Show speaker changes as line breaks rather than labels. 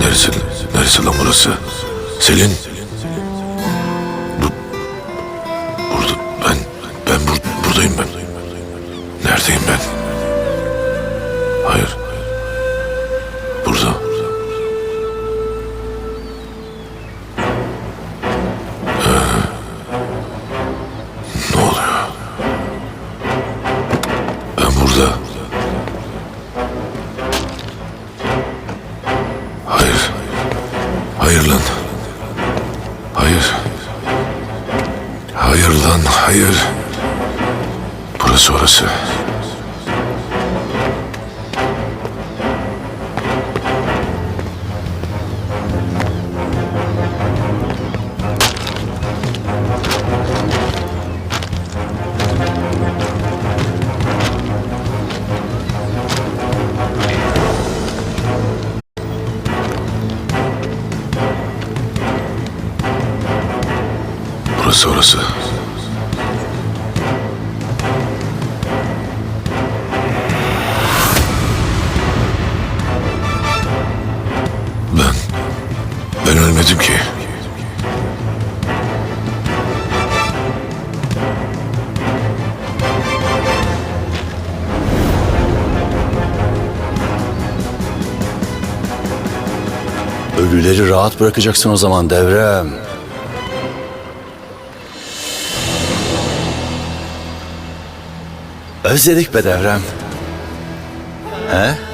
Neresi, neresi lan burası? Selin. Bu, burada, ben, ben bur, buradayım ben. Neredeyim ben? Hayır lan. Hayır. Hayır lan, hayır. Burası orası. Burası orası. Ben... Ben ölmedim ki.
Ölüleri rahat bırakacaksın o zaman devrem. Özledik be devrem. He?